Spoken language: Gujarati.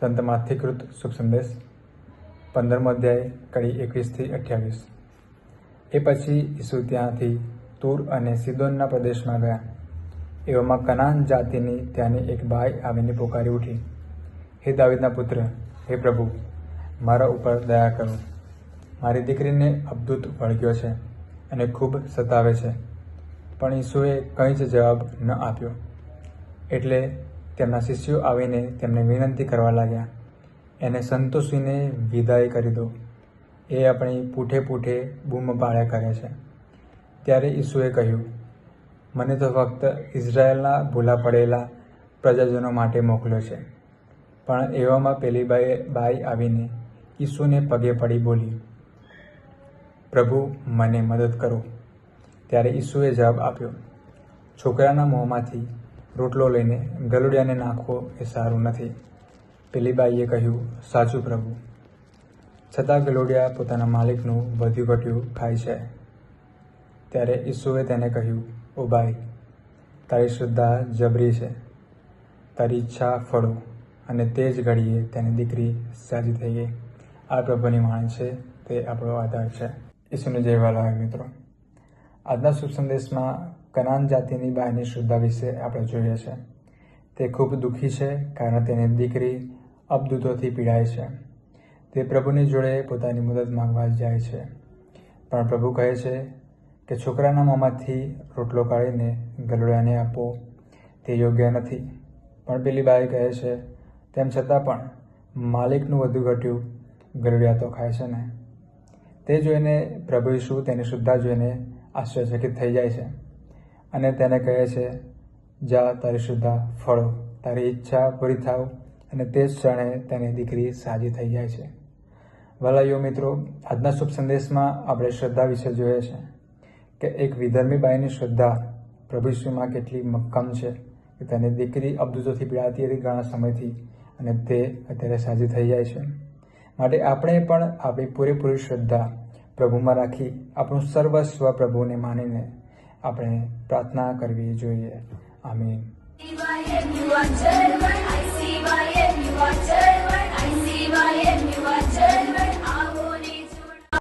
સંત માથિકૃત શુભ સંદેશ, પંદરમો અધ્યાય, કડી એકવીસથી અઠ્યાવીસ. એ પછી ઈસુ ત્યાંથી તૂર અને સિદોનના પ્રદેશમાં ગયા. એવામાં કનાન જાતિની ત્યાંની એક બાઈ આવીને પોકારી ઉઠી. હે દાવિદના પુત્ર, હે પ્રભુ, મારા ઉપર દયા કરો. મારી દીકરીને અબદૂત વળગ્યો છે અને ખૂબ સતાવે છે. પણ ઈસુએ કંઈ જ જવાબ ન આપ્યો. એટલે તેમના શિષ્યો આવીને તેમને વિનંતી કરવા લાગ્યા. એને સંતોષીને વિદાય કરી દો. એ આપણી પૂઠે પૂઠે બૂમ પાડ્યા કરે છે. ત્યારે ઈસુએ કહ્યું, મને તો ફક્ત ઇઝરાયલના ભૂલા પડેલા પ્રજાજનો માટે મોકલ્યો છે. પણ એવામાં પેલી બાઈ બાઈ આવીને ઈસુને પગે પડી બોલી, પ્રભુ, મને મદદ કરો. ત્યારે ઈસુએ જવાબ આપ્યો, છોકરાના મોંમાંથી રોટલો લઈને ગલુડિયાને નાખવો એ સારું નથી. પેલી બાઈએ કહ્યું, સાચું પ્રભુ. છતાં ગલોડિયા પોતાના માલિકનું વધ્યું ઘટ્યું ખાય છે. ત્યારે ઈસુએ તેને કહ્યું, ઓ ભાઈ, તારી શ્રદ્ધા જબરી છે. તારી ઈચ્છા ફળો અને તે જ ઘડીએ તેની દીકરી સાજી થઈ ગઈ. આ પ્રભુની વાણી છે, તે આપણો આધાર છે. ઈસુને જય વાલા, મિત્રો. આજના શુભ સંદેશમાં કનાન જાતિની બાઈની શ્રદ્ધા વિશે આપણે જોઈએ છે. તે ખૂબ દુઃખી છે કારણ તેની દીકરી અબદૂતોથી પીડાય છે. તે પ્રભુની જોડે પોતાની મદદ માંગવા જાય છે. પણ પ્રભુ કહે છે કે છોકરાના મોંમાંથી રોટલો કાઢીને ગલુડિયાને આપો. તે યોગ્ય નથી. પણ પેલી બાઈ કહે છે, તેમ છતાં પણ માલિકનું વધુ ઘટ્યું ગલુડિયા તો ખાય છે ને. તે જોઈને પ્રભુ ઈશુ તેની શુદ્ધા જોઈને આશ્ચર્યચકિત થઈ જાય છે. અને તેને કહે છે, જા તારી શ્રદ્ધા, ફળો. તારી ઈચ્છા પૂરી થાવ. અને તે જ ક્ષણે તેની દીકરી સાજી થઈ જાય છે. વલાયો મિત્રો, આજના શુભ સંદેશમાં આપણે શ્રદ્ધા વિશે જોઈએ છે કે એક વિધર્મી બાઈની શ્રદ્ધા પ્રભુ કેટલી મક્કમ છે કે તેની દીકરી અબદૂતોથી પીડાતી હતી ઘણા સમયથી અને તે અત્યારે સાજી થઈ જાય છે. માટે આપણે પણ આપણી પૂરેપૂરી શ્રદ્ધા પ્રભુમાં રાખી આપણું સર્વસ્વ પ્રભુને માનીને આપણે પ્રાર્થના કરવી જોઈએ. આમીન.